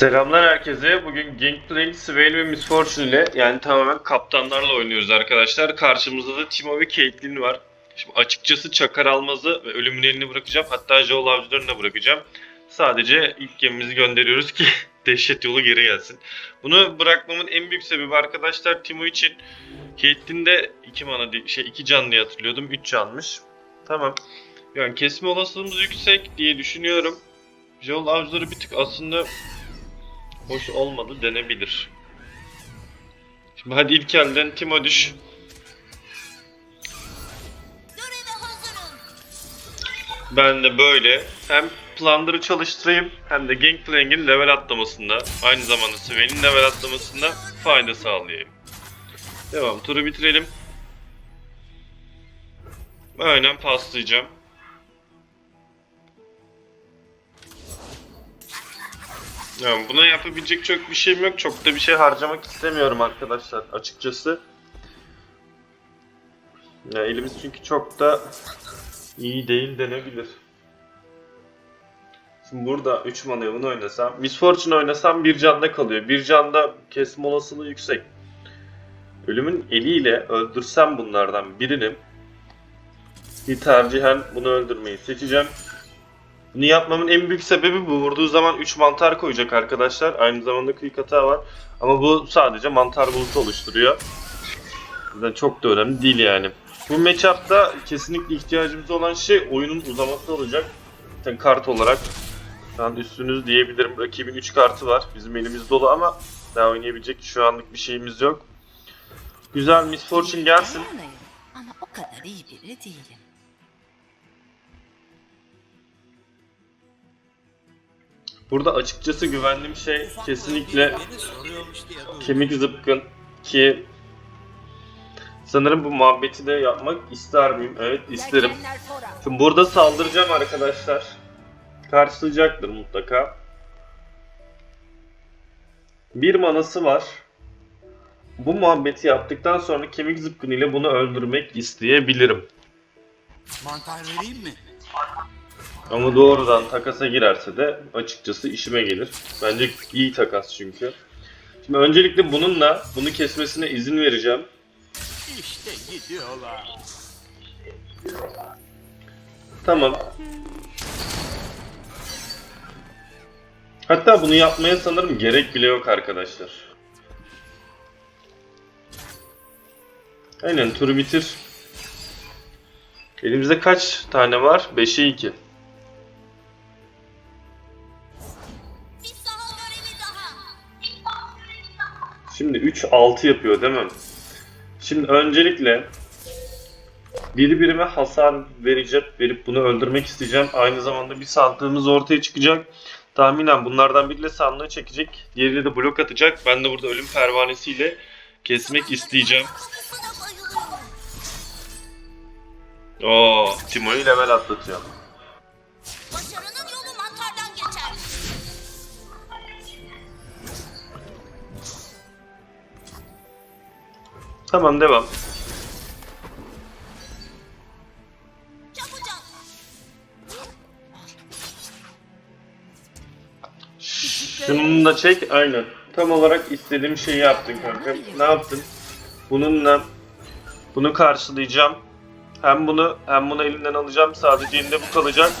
Selamlar herkese. Bugün Gangplank, Swain ve Miss Fortune ile yani tamamen kaptanlarla oynuyoruz arkadaşlar. Karşımızda da Timo ve Caitlyn var. Şimdi açıkçası Çakar Almaz'ı ve Ölümün elini bırakacağım. Hatta Joel Avcılarını da bırakacağım. Sadece ilk gemimizi gönderiyoruz ki dehşet yolu geri gelsin. Bunu bırakmamın en büyük sebebi arkadaşlar Timo için. Caitlyn de 2 mana di- şey 2 can diye hatırlıyordum. 3 canmış. Tamam. Yani kesme olasılığımız yüksek diye düşünüyorum. Joel Avcıları bir tık aslında hoş olmadı denebilir. Şimdi hadi ilk elden Timo düş. Ben de böyle hem Plunder'ı çalıştırayım hem de Gangplank'in level atlamasında aynı zamanda Swain'in level atlamasında fayda sağlayayım. Devam turu bitirelim. Aynen paslayacağım. Yani buna yapabilecek çok bir şeyim yok. Çok da bir şey harcamak istemiyorum arkadaşlar açıkçası. Ya elimiz çünkü çok da iyi değil denebilir. Şimdi burada 3 manayı bunu oynasam, Miss Fortune oynasam bir canda kalıyor. Bir canda kesme olasılığı yüksek. Ölümün eliyle öldürsem bunlardan birini bir tercihen bunu öldürmeyi seçeceğim. Bunu yapmamın en büyük sebebi bu. Vurduğu zaman 3 mantar koyacak arkadaşlar. Aynı zamanda kıyık hata var. Ama bu sadece mantar bulutu oluşturuyor. Yüzden çok da önemli değil yani. Bu matchup'ta kesinlikle ihtiyacımız olan şey oyunun uzaması olacak. Zaten kart olarak şu an üstünüz diyebilirim. Rakibin 3 kartı var. Bizim elimiz dolu ama daha oynayabilecek şu anlık bir şeyimiz yok. Güzel Miss Fortune gelsin. Ama o kadar iyi biri değilim. Burada açıkçası güvendiğim şey kesinlikle kemik zıpkın ki sanırım bu muhabbeti de yapmak ister miyim? Evet isterim. Şimdi burada saldıracağım arkadaşlar. Karşılayacaktır mutlaka. Bir manası var. Bu muhabbeti yaptıktan sonra kemik zıpkın ile bunu öldürmek isteyebilirim. Mantar vereyim mi? Ama doğrudan takasa girerse de açıkçası işime gelir. Bence iyi takas çünkü. Şimdi öncelikle bununla bunu kesmesine izin vereceğim. İşte gidiyorlar. Tamam. Hatta bunu yapmaya sanırım gerek bile yok arkadaşlar. Aynen turu bitir. Elimizde kaç tane var? 5'e 2. 3 6 yapıyor değil mi? Şimdi öncelikle biri birime hasar verecek, verip bunu öldürmek isteyeceğim. Aynı zamanda bir sandığımız ortaya çıkacak. Tahminen bunlardan biriyle sandığı çekecek, diğeriyle de blok atacak. Ben de burada ölüm pervanesiyle kesmek isteyeceğim. Oo, Timo'yu level atlatacağım. Başarının Tamam devam. Şunu da çek, aynen. Tam olarak istediğim şeyi yaptın kanka. Ne yaptın? Bununla bunu karşılayacağım. Hem bunu hem bunu elinden alacağım. Sadece elinde bu kalacak.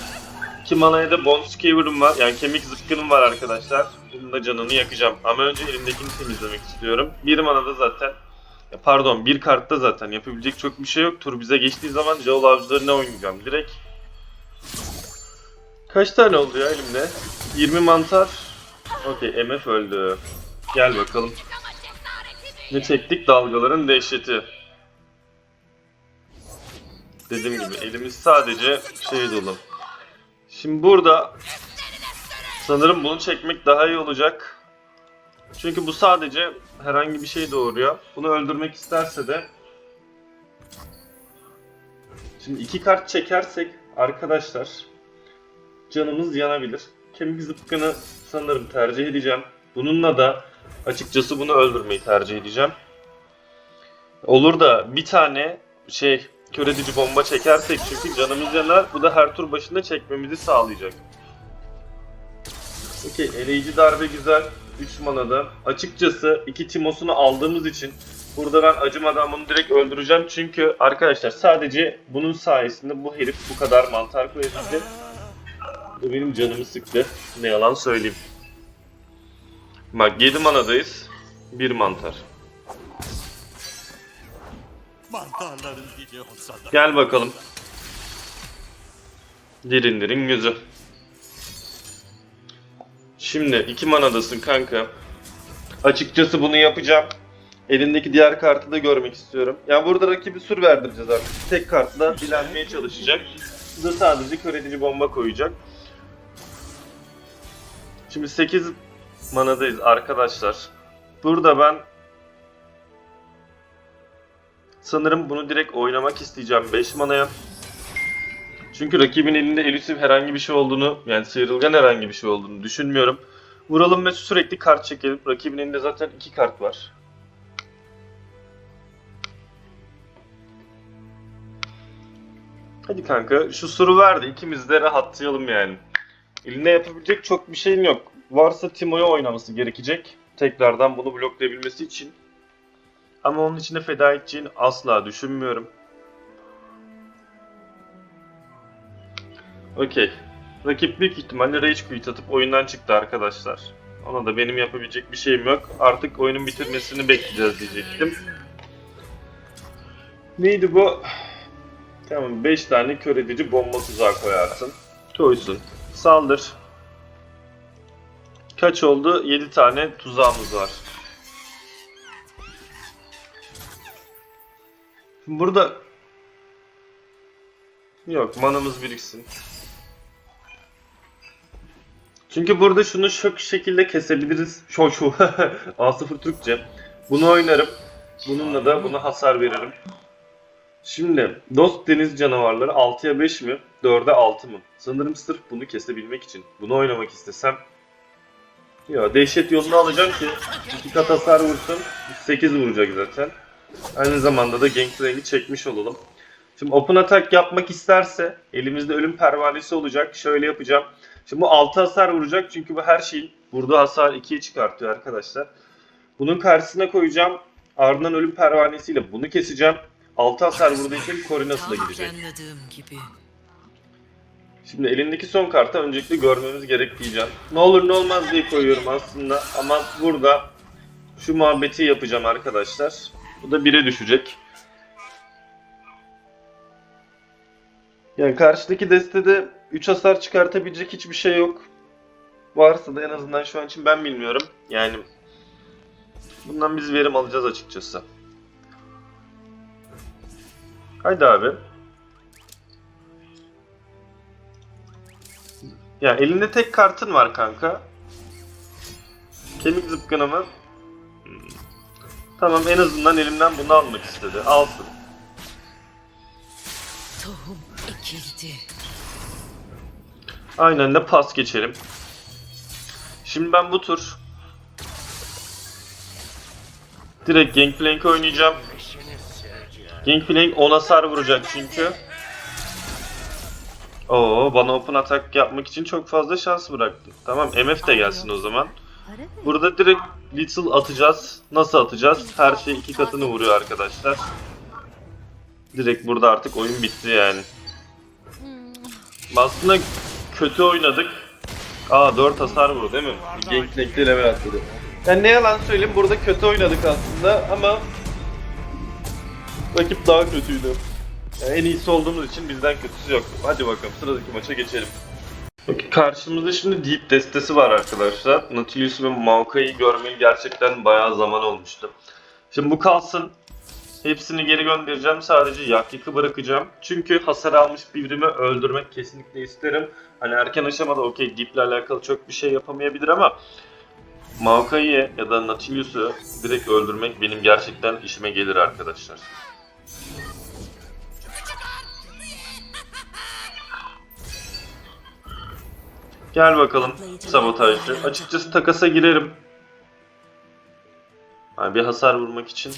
İki manaya da bone skewer'ım var. Yani kemik zıpkınım var arkadaşlar. Bunun da canını yakacağım. Ama önce elimdekini temizlemek istiyorum. Bir manada zaten ya pardon bir kartta zaten yapabilecek çok bir şey yok. Tur bize geçtiği zaman Joel avcılarına oynayacağım direkt. Kaç tane oldu ya elimde? 20 mantar. Okey MF öldü. Gel bakalım. Ne çektik? Dalgaların dehşeti. Dediğim gibi elimiz sadece şey dolu. Şimdi burada sanırım bunu çekmek daha iyi olacak. Çünkü bu sadece herhangi bir şey doğuruyor. Bunu öldürmek isterse de Şimdi iki kart çekersek arkadaşlar canımız yanabilir. Kemik zıpkını sanırım tercih edeceğim. Bununla da açıkçası bunu öldürmeyi tercih edeceğim. Olur da bir tane şey kör edici bomba çekersek çünkü canımız yanar. Bu da her tur başında çekmemizi sağlayacak. Okey eleyici darbe güzel. 3 manada. Açıkçası iki Timos'unu aldığımız için burada ben acımadan bunu direkt öldüreceğim. Çünkü arkadaşlar sadece bunun sayesinde bu herif bu kadar mantar koyabildi. Bu benim canımı sıktı. Ne yalan söyleyeyim. Bak 7 manadayız. 1 mantar. Gel bakalım. Dirindirin gözü. Şimdi iki manadasın kanka. Açıkçası bunu yapacağım. Elindeki diğer kartı da görmek istiyorum. Yani burada rakibi sur verdireceğiz artık. Tek kartla dilenmeye çalışacak. Da sadece kör edici bomba koyacak. Şimdi 8 manadayız arkadaşlar. Burada ben sanırım bunu direkt oynamak isteyeceğim 5 manaya. Çünkü rakibin elinde elusif herhangi bir şey olduğunu, yani sıyrılgan herhangi bir şey olduğunu düşünmüyorum. Vuralım ve sürekli kart çekelim. Rakibin elinde zaten iki kart var. Hadi kanka şu suru verdi. İkimiz de rahatlayalım yani. Eline yapabilecek çok bir şeyin yok. Varsa Timo'ya oynaması gerekecek. Tekrardan bunu bloklayabilmesi için. Ama onun için de feda edeceğini asla düşünmüyorum. Okey. Rakip büyük ihtimalle Rage Quit atıp oyundan çıktı arkadaşlar. Ona da benim yapabilecek bir şeyim yok. Artık oyunun bitirmesini bekleyeceğiz diyecektim. Neydi bu? Tamam 5 tane kör edici bomba tuzağı koyarsın. Koysun. Saldır. Kaç oldu? 7 tane tuzağımız var. Burada Yok manamız biriksin. Çünkü burada şunu şu şekilde kesebiliriz. Şu şu. A0 Türkçe. Bunu oynarım. Bununla da buna hasar veririm. Şimdi dost deniz canavarları 6'ya 5 mi? 4'e 6 mı? Sanırım sırf bunu kesebilmek için. Bunu oynamak istesem ya dehşet yolunu alacağım ki iki kat hasar vursun. 8 vuracak zaten. Aynı zamanda da Gangplank'i çekmiş olalım. Şimdi open attack yapmak isterse elimizde ölüm pervanesi olacak. Şöyle yapacağım. Şimdi bu 6 hasar vuracak çünkü bu her şeyin vurduğu hasar 2'ye çıkartıyor arkadaşlar. Bunun karşısına koyacağım. Ardından ölüm pervanesiyle bunu keseceğim. 6 hasar vurduğu için Corina'sı da gidecek. Şimdi elindeki son kartı öncelikle görmemiz gerek diyeceğim. Ne olur ne olmaz diye koyuyorum aslında ama burada şu muhabbeti yapacağım arkadaşlar. Bu da 1'e düşecek. Yani karşıdaki destede 3 hasar çıkartabilecek hiçbir şey yok. Varsa da en azından şu an için ben bilmiyorum. Yani bundan biz verim alacağız açıkçası. Haydi abi. Ya elinde tek kartın var kanka. Kemik zıpkını. Tamam en azından elimden bunu almak istedi. Alsın. Tohum ekildi. Aynen de pas geçelim. Şimdi ben bu tur direkt Gangplank oynayacağım. Gangplank 10 hasar vuracak çünkü. Oo bana open attack yapmak için çok fazla şans bıraktı. Tamam MF de gelsin o zaman. Burada direkt Little atacağız. Nasıl atacağız? Her şey iki katını vuruyor arkadaşlar. Direkt burada artık oyun bitti yani. Aslında kötü oynadık. Aa 4 hasar vurdu değil mi? Gameplank'te level atladı. Yani ne yalan söyleyeyim burada kötü oynadık aslında ama rakip daha kötüydü. Yani en iyisi olduğumuz için bizden kötüsü yok. Hadi bakalım sıradaki maça geçelim. Okey, Karşımızda şimdi Deep destesi var arkadaşlar. Nautilus ve Maokai'yi görmeli gerçekten bayağı zaman olmuştu. Şimdi bu kalsın. Hepsini geri göndereceğim. Sadece Yakyık'ı bırakacağım. Çünkü hasar almış birimi öldürmek kesinlikle isterim. Hani erken aşamada okey Deep'le alakalı çok bir şey yapamayabilir ama Maokai'yi ya da Nautilus'u direkt öldürmek benim gerçekten işime gelir arkadaşlar. Gel bakalım sabotajcı. Açıkçası takasa girerim. Yani bir hasar vurmak için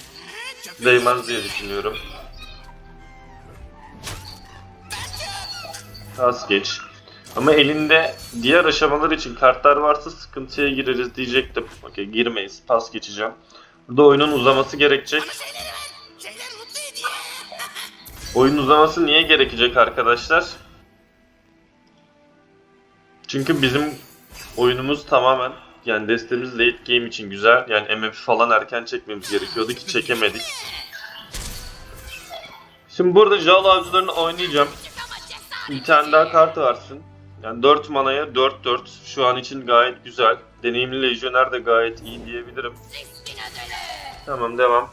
değmez diye düşünüyorum. Az geç. Ama elinde diğer aşamalar için kartlar varsa sıkıntıya gireriz diyecektim. Okey girmeyiz. Pas geçeceğim. Burada oyunun uzaması gerekecek. Oyun uzaması niye gerekecek arkadaşlar? Çünkü bizim oyunumuz tamamen yani destemiz late game için güzel. Yani MF falan erken çekmemiz gerekiyordu ki çekemedik. Şimdi burada Jalo avcılarını oynayacağım. Bir tane daha kart varsın. Yani 4 manaya 4-4 şu an için gayet güzel. Deneyimli lejyoner de gayet iyi diyebilirim. Tamam devam.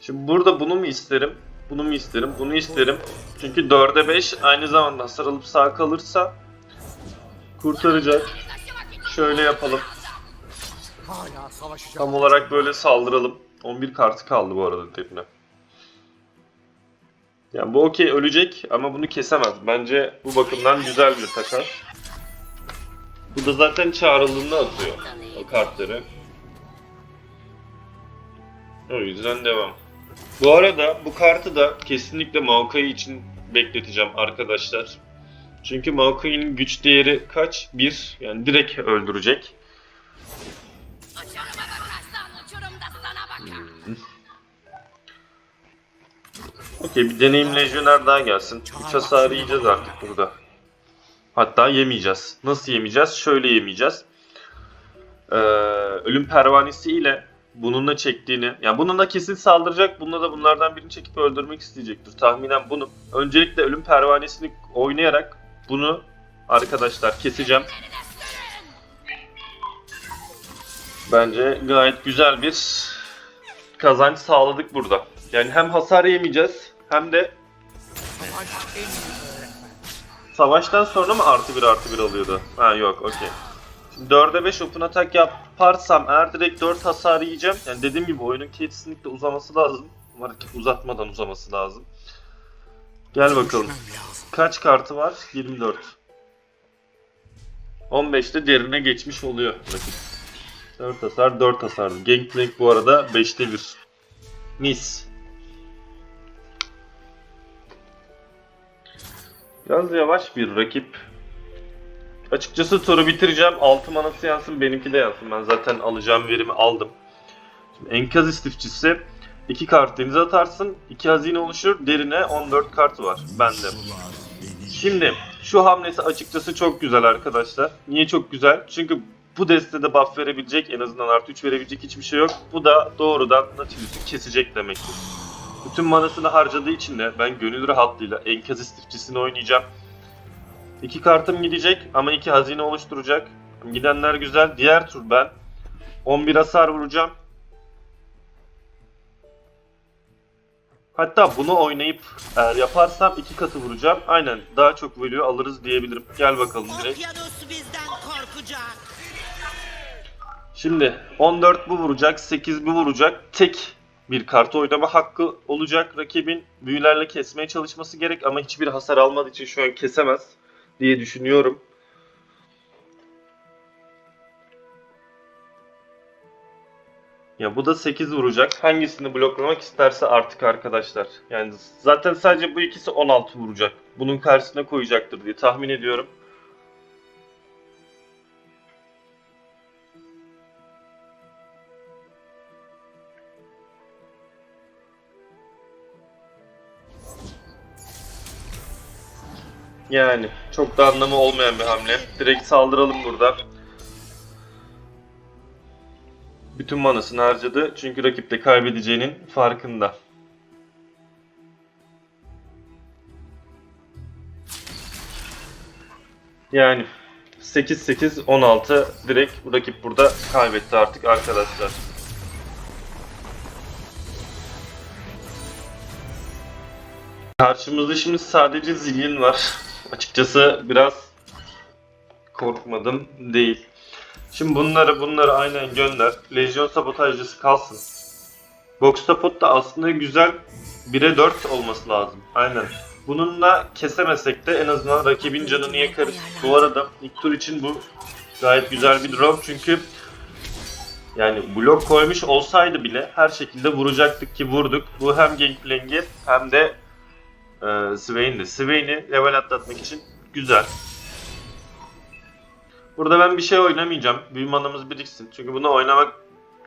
Şimdi burada bunu mu isterim? Bunu mu isterim? Bunu isterim. Çünkü 4'e 5 aynı zamanda hasar alıp sağ kalırsa kurtaracak. Şöyle yapalım. Tam olarak böyle saldıralım. 11 kartı kaldı bu arada derine. Yani bu okey ölecek ama bunu kesemez. Bence bu bakımdan güzel bir takas. Bu da zaten çağrılığında atıyor o kartları. O yüzden devam. Bu arada bu kartı da kesinlikle Maokai için bekleteceğim arkadaşlar. Çünkü Maokai'nin güç değeri kaç? 1. Yani direkt öldürecek. Okey bir deneyim lejyoner daha gelsin. 3 hasarı yiyeceğiz artık burada. Hatta yemeyeceğiz. Nasıl yemeyeceğiz? Şöyle yemeyeceğiz. Ee, ölüm pervanesi ile bununla çektiğini, yani bununla kesin saldıracak, bununla da bunlardan birini çekip öldürmek isteyecektir. Tahminen bunu. Öncelikle ölüm pervanesini oynayarak bunu arkadaşlar keseceğim. Bence gayet güzel bir kazanç sağladık burada. Yani hem hasar yemeyeceğiz hem de savaştan sonra mı artı bir artı bir alıyordu? Ha yok okey. Şimdi 4'e 5 open attack yaparsam eğer direkt 4 hasar yiyeceğim. Yani dediğim gibi oyunun kesinlikle uzaması lazım. Umarım ki uzatmadan uzaması lazım. Gel bakalım. Kaç kartı var? 24. 15'te derine geçmiş oluyor rakip. 4 hasar 4 hasar. Gangplank bu arada 5'te 1. Mis. Biraz yavaş bir rakip. Açıkçası turu bitireceğim. 6 manası yansın benimki de yansın. Ben zaten alacağım verimi aldım. Şimdi enkaz istifçisi 2 kart denize atarsın. 2 hazine oluşur. Derine 14 kartı var. Bende. Şimdi şu hamlesi açıkçası çok güzel arkadaşlar. Niye çok güzel? Çünkü bu destede buff verebilecek en azından artı 3 verebilecek hiçbir şey yok. Bu da doğrudan Nautilus'u kesecek demektir. Bütün manasını harcadığı için de ben gönül rahatlığıyla enkaz istifçisini oynayacağım. İki kartım gidecek ama iki hazine oluşturacak. Gidenler güzel. Diğer tur ben 11 hasar vuracağım. Hatta bunu oynayıp eğer yaparsam iki katı vuracağım. Aynen daha çok value alırız diyebilirim. Gel bakalım direkt. Şimdi 14 bu vuracak, 8 bu vuracak. Tek bir kartı oynama hakkı olacak rakibin. Büyülerle kesmeye çalışması gerek ama hiçbir hasar almadığı için şu an kesemez diye düşünüyorum. Ya bu da 8 vuracak. Hangisini bloklamak isterse artık arkadaşlar. Yani zaten sadece bu ikisi 16 vuracak. Bunun karşısına koyacaktır diye tahmin ediyorum. Yani çok da anlamı olmayan bir hamle. Direkt saldıralım burada. Bütün manasını harcadı çünkü rakip de kaybedeceğinin farkında. Yani 8-8-16 direkt rakip burada kaybetti artık arkadaşlar. Karşımızda şimdi sadece Zillion var. Açıkçası biraz korkmadım değil. Şimdi bunları bunları aynen gönder. Lejyon sabotajcısı kalsın. Box support da aslında güzel 1'e 4 olması lazım. Aynen. Bununla kesemesek de en azından rakibin canını yakarız. Bu arada ilk tur için bu gayet güzel bir drop çünkü Yani blok koymuş olsaydı bile her şekilde vuracaktık ki vurduk. Bu hem Gangplank'i hem de e, Swain'di. Swain'i level atlatmak için güzel. Burada ben bir şey oynamayacağım. Büyü manamız biriksin. Çünkü bunu oynamak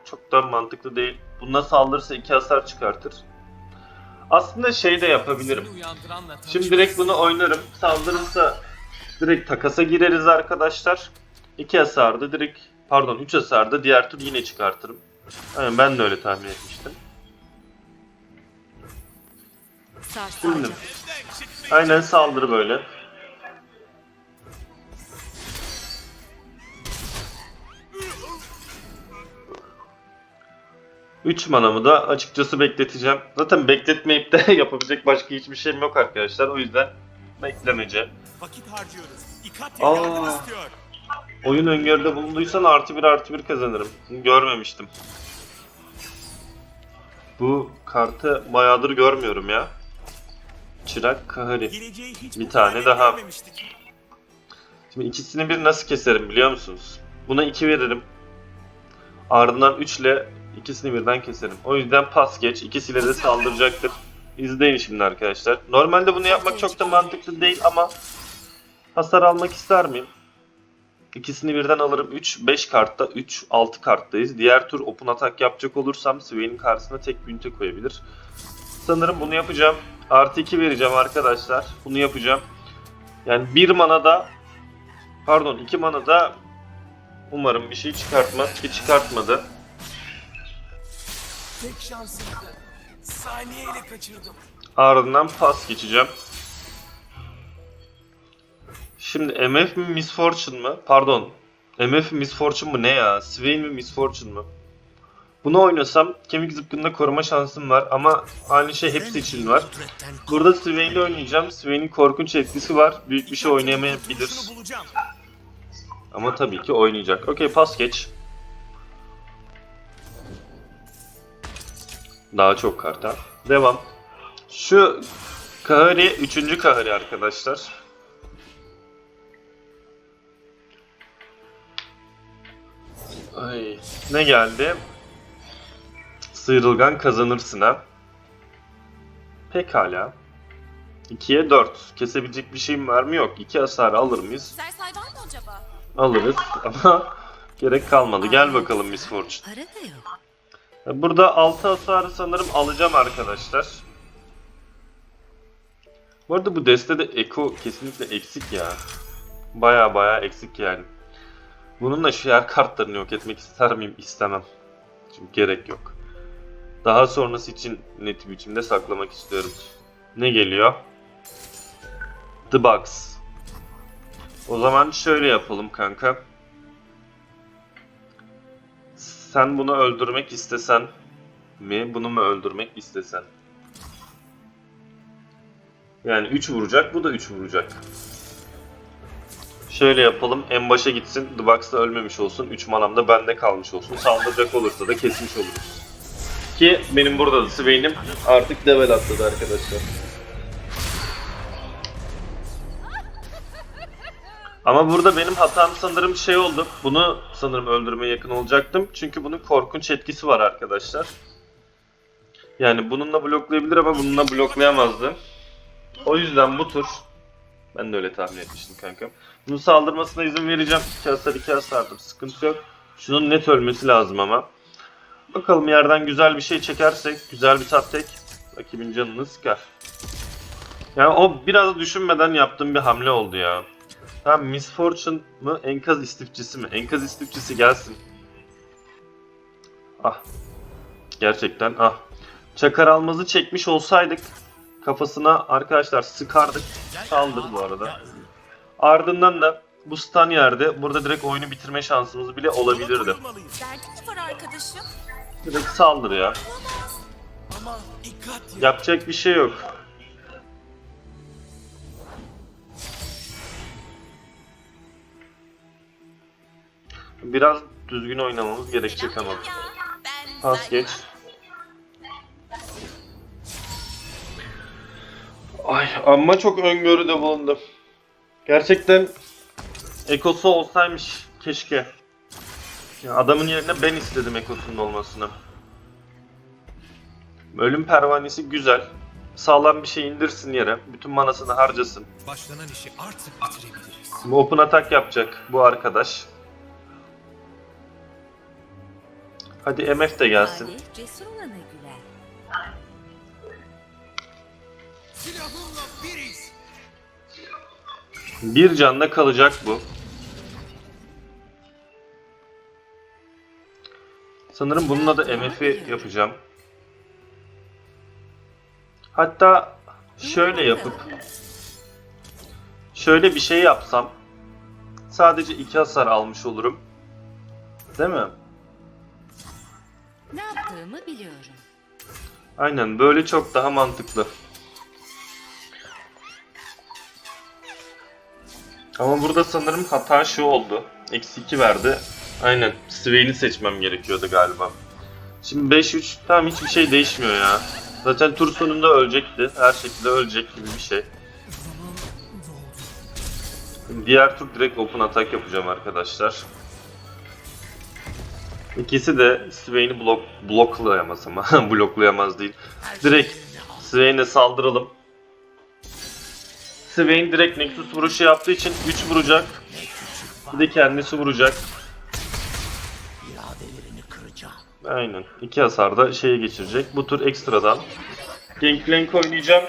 çok da mantıklı değil. Buna saldırırsa iki hasar çıkartır. Aslında şey de yapabilirim. Şimdi direkt bunu oynarım. Saldırırsa direkt takasa gireriz arkadaşlar. 2 hasarda direkt pardon 3 hasarda diğer tur yine çıkartırım. Aynen ben de öyle tahmin etmiştim. Şimdi aynen saldırı böyle. Üç manamı da açıkçası bekleteceğim. Zaten bekletmeyip de yapabilecek başka hiçbir şeyim yok arkadaşlar. O yüzden beklemece. Vakit harcıyoruz. İkat Aa. Oyun öngörüde bulunduysan artı bir artı bir kazanırım. Bunu görmemiştim. Bu kartı bayağıdır görmüyorum ya. Çırak Kahari. Bir tane daha. Şimdi ikisini bir nasıl keserim biliyor musunuz? Buna 2 veririm. Ardından 3 ile ikisini birden keserim. O yüzden pas geç. İkisiyle de saldıracaktır. İzleyin şimdi arkadaşlar. Normalde bunu yapmak çok da mantıklı değil ama hasar almak ister miyim? İkisini birden alırım. 3, 5 kartta, 3, 6 karttayız. Diğer tur open atak yapacak olursam Swain'in karşısına tek bir ünite koyabilir. Sanırım bunu yapacağım. Artı 2 vereceğim arkadaşlar. Bunu yapacağım. Yani 1 mana da Pardon 2 mana da umarım bir şey çıkartmaz ki çıkartmadı. Tek şansımdı. Saniyeyle kaçırdım. Ardından pas geçeceğim. Şimdi MF mi Miss Fortune mı? Pardon. MF mi Miss Fortune mu ne ya? Swain mi Miss Fortune mu? Bunu oynasam kemik zıpkında koruma şansım var ama aynı şey hepsi için var. Burada Swain'i oynayacağım. Swain'in korkunç etkisi var. Büyük bir şey oynayamayabilir. Ama tabii ki oynayacak. Okey pas geç. Daha çok karta. Devam. Şu Kahari, üçüncü Kahari arkadaşlar. Ay, ne geldi? Sıyrılgan kazanırsın ha. Pekala. 2'ye 4. Kesebilecek bir şeyim var mı? Yok. 2 hasar alır mıyız? Var mı acaba? Alırız ama gerek kalmadı. Gel bakalım Miss Fortune. Para da yok. Burada 6 hasarı sanırım alacağım arkadaşlar. Bu arada bu destede Eko kesinlikle eksik ya. Baya baya eksik yani. Bununla şiar kartlarını yok etmek ister miyim? İstemem. Çünkü gerek yok. Daha sonrası için net biçimde saklamak istiyorum. Ne geliyor? The Box. O zaman şöyle yapalım kanka. Sen bunu öldürmek istesen mi? Bunu mu öldürmek istesen? Yani 3 vuracak, bu da 3 vuracak. Şöyle yapalım, en başa gitsin, The Box'ta ölmemiş olsun, 3 manam da bende kalmış olsun. Saldıracak olursa da kesmiş oluruz. Ki benim burada da Swain'im artık level atladı arkadaşlar. Ama burada benim hatam sanırım şey oldu. Bunu sanırım öldürmeye yakın olacaktım. Çünkü bunun korkunç etkisi var arkadaşlar. Yani bununla bloklayabilir ama bununla bloklayamazdı. O yüzden bu tur ben de öyle tahmin etmiştim kanka. Bunun saldırmasına izin vereceğim. 2 hasar 2 hasardır. Sıkıntı yok. Şunun net ölmesi lazım ama. Bakalım yerden güzel bir şey çekersek, güzel bir tap tek rakibin canını sıkar. Yani o biraz düşünmeden yaptığım bir hamle oldu ya. Tamam Miss Fortune mı enkaz istifçisi mi? Enkaz istifçisi gelsin. Ah. Gerçekten ah. Çakar almazı çekmiş olsaydık kafasına arkadaşlar sıkardık. Saldır bu arada. Ardından da bu stun yerde burada direkt oyunu bitirme şansımız bile olabilirdi. Derdin mi var arkadaşım? Direkt saldır ya. Yapacak bir şey yok. Biraz düzgün oynamamız gerekecek ama. Pas geç. Ay amma çok öngörüde bulundum. Gerçekten ekosu olsaymış keşke. Ya adamın yerine ben istedim Ekos'un olmasını. Ölüm pervanesi güzel. Sağlam bir şey indirsin yere. Bütün manasını harcasın. Başlanan işi artık bitirebiliriz. Bu open atak yapacak bu arkadaş. Hadi MF de gelsin. Talih cesur olana güler. Silahımla biriz. Bir canla kalacak bu. Sanırım bununla da MF'i yapacağım. Hatta şöyle yapıp şöyle bir şey yapsam sadece iki hasar almış olurum. Değil mi? Ne yaptığımı biliyorum. Aynen böyle çok daha mantıklı. Ama burada sanırım hata şu oldu. Eksi 2 verdi. Aynen. Swain'i seçmem gerekiyordu galiba. Şimdi 5-3 tamam hiçbir şey değişmiyor ya. Zaten tur sonunda ölecekti. Her şekilde ölecek gibi bir şey. Diğer tur direkt open atak yapacağım arkadaşlar. İkisi de Swain'i blok bloklayamaz ama bloklayamaz değil. Direkt Swain'e saldıralım. Swain direkt Nexus vuruşu yaptığı için 3 vuracak. Bir de kendisi vuracak. Kıracağım. Aynen. İki hasar da şeye geçirecek. Bu tur ekstradan. Gangplank oynayacağım.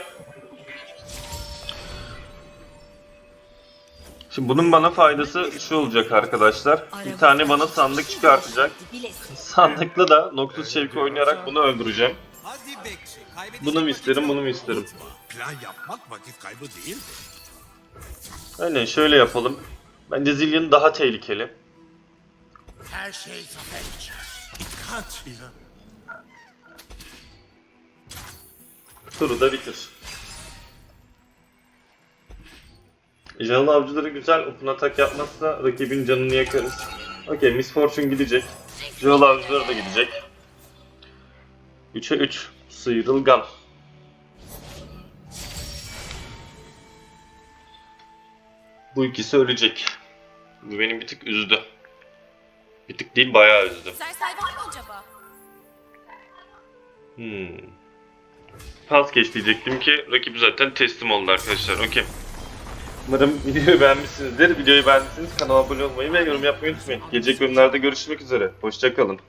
Şimdi bunun bana faydası şu olacak arkadaşlar. Bir tane bana sandık çıkartacak. Bilesin. Sandıkla da Noctus Şevki oynayarak bunu öldüreceğim. Bunu mu isterim, bunu mu isterim? Plan yapmak vakit kaybı değil. Aynen şöyle yapalım. Bence Zillion daha tehlikeli. Her şey zafer için. Dikkat ya. Turu da bitir. Canlı avcıları güzel. Open atak yapmazsa rakibin canını yakarız. Okey Miss Fortune gidecek. Canlı avcıları da gidecek. 3'e 3. Sıyrılgan. Bu ikisi ölecek. Bu beni bir tık üzdü. Bir tık değil bayağı üzdü. Zersay var mı acaba? Hmm. Pas geç diyecektim ki rakip zaten teslim oldu arkadaşlar. Okey. Umarım videoyu beğenmişsinizdir. Videoyu beğendiyseniz kanala abone olmayı ve yorum yapmayı unutmayın. Gelecek bölümlerde görüşmek üzere. Hoşçakalın.